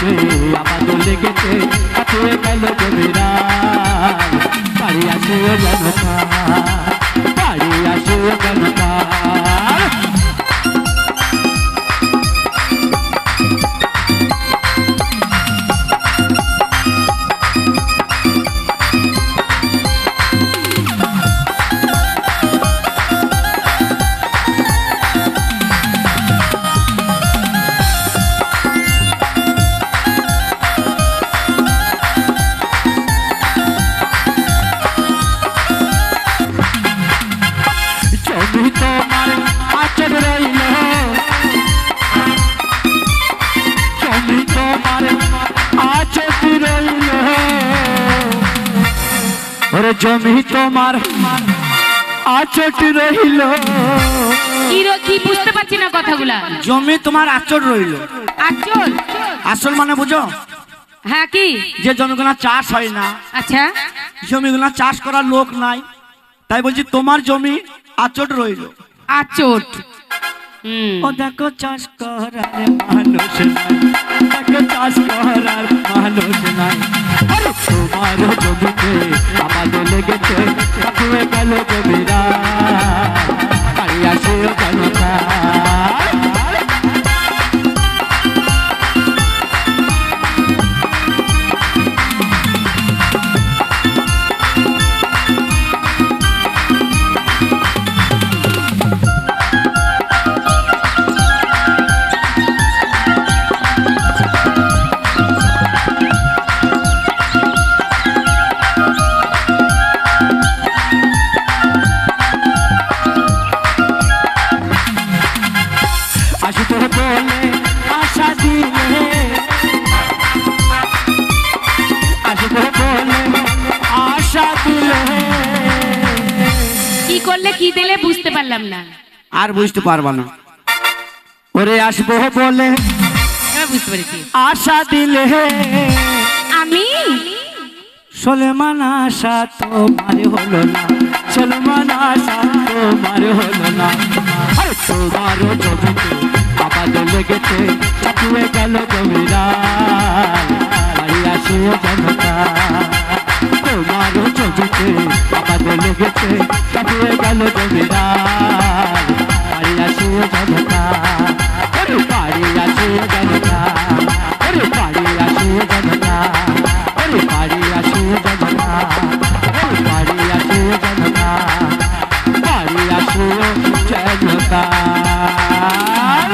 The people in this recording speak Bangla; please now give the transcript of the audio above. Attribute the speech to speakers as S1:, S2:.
S1: জমিতে আমাদের লেগেছে। ওরে জমি তোমার আচট রইল।
S2: কি রো- কি বুঝতে পারছি না কথাগুলা?
S3: জমি তোমার আচর রইল।
S2: আচল
S3: আসল মানে বুঝো?
S2: হ্যাঁ কি?
S3: যে জমিগুলো চাষ হয় না
S2: আচ্ছা।
S3: জমিগুলো চাষ করার লোক নাই তাই বলছি তোমার জমি আচট রইল।
S2: আচট।
S1: ও দেখো চাষ করার মানুষ নাই। আমাদের লেগেছে কাকুয়ে গেল জমিরা আসি তোর বলে আশা দিলে। আসি তোর বলে আশা দিলে।
S2: কি করলে কি দিলে বুঝতে পারলাম না।
S3: আর বুঝতে পারবা না।
S1: ওরে আসব বলে
S2: বুঝতে পেরেছি।
S1: আশা দিলে।
S2: আমি?
S1: সলেমান আশা তোমার হলো না। সলমান আশা তোমার হলো না। আরে তোমার লেগেছে চাপিয়ে গেল জমিরা বাড়ি আসে জনতা তোমার জমিতে আমাদের লেগেছে, চাপিয়ে গেল জমিরা বাড়ি আসে জনতা বাড়ি আসে জনতা বাড়ি আসে জনতা বাড়ি আসে জনতা বাড়ি আসে জনতা বাড়ি আসে জনতা।